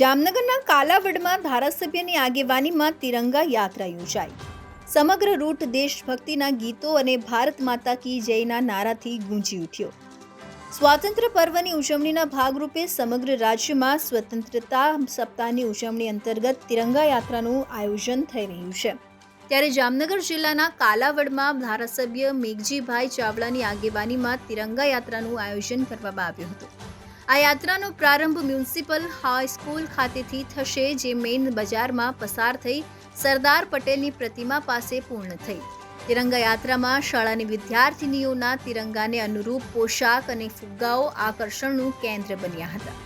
જામનગરના કાલાવડમાં ધારાસભ્યની આગેવાનીમાં તિરંગા યાત્રા યોજાઈ. સમગ્ર રૂટ દેશભક્તિના ગીતો અને ભારત માતા કી જયના નારાથી ગુંજી ઉઠ્યો. સ્વાતંત્ર્ય પર્વની ઉજવણીના ભાગરૂપે સમગ્ર રાજ્યમાં સ્વતંત્રતા સપ્તાહની ઉજવણી અંતર્ગત તિરંગા યાત્રાનું આયોજન થઈ રહ્યું છે. ત્યારે જામનગર જિલ્લાના કાલાવડમાં ધારાસભ્ય મેઘજીભાઈ ચાવડાની આગેવાનીમાં તિરંગા યાત્રાનું આયોજન કરવામાં આવ્યું હતું. આ યાત્રાનો પ્રારંભ મ્યુનિસિપલ હાઈસ્કૂલ ખાતેથી થશે, જે મેઇન બજારમાં પસાર થઈ સરદાર પટેલની પ્રતિમા પાસે પૂર્ણ થઈ. તિરંગા યાત્રામાં શાળાની વિદ્યાર્થિનીઓના તિરંગાને અનુરૂપ પોશાક અને ફુગ્ગાઓ આકર્ષણનું કેન્દ્ર બન્યા હતા.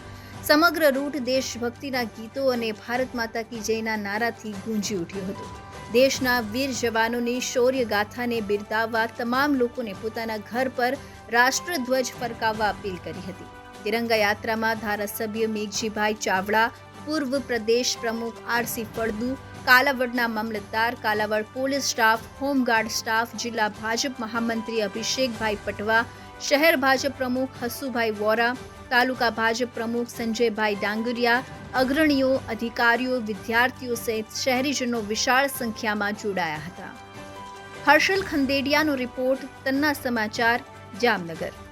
સમગ્ર રૂટ દેશભક્તિના ગીતો અને ભારત માતા કી જયના નારાથી ગુંજી ઉઠ્યું હતું. દેશના વીર જવાનોની શૌર્ય ગાથાને બિરદાવવા તમામ લોકોને પોતાના ઘર પર રાષ્ટ્રધ્વજ ફરકાવવા અપીલ કરી હતી. તિરંગા યાત્રામાં ધારાસભ્ય મેઘજીભાઈ ચાવડા, પૂર્વ પ્રદેશ પ્રમુખ આરસી ફળદુ, કાલાવડના મામલતદાર, Kalavad police staff, home guard staff, જિલ્લા ભાજપ મહામંત્રી અભિષેકભાઈ પટવા, શહેર ભાજપ પ્રમુખ હસુભાઈ વોરા, તાલુકા ભાજપ પ્રમુખ સંજયભાઈ ડાંગરિયા, અગ્રણીઓ, અધિકારીઓ, વિદ્યાર્થીઓ સહિત શહેરીજનો વિશાળ સંખ્યામાં જોડાયા હતા. હર્ષલ ખંદેડિયાનો રિપોર્ટ, તન્ના સમાચાર, જામનગર.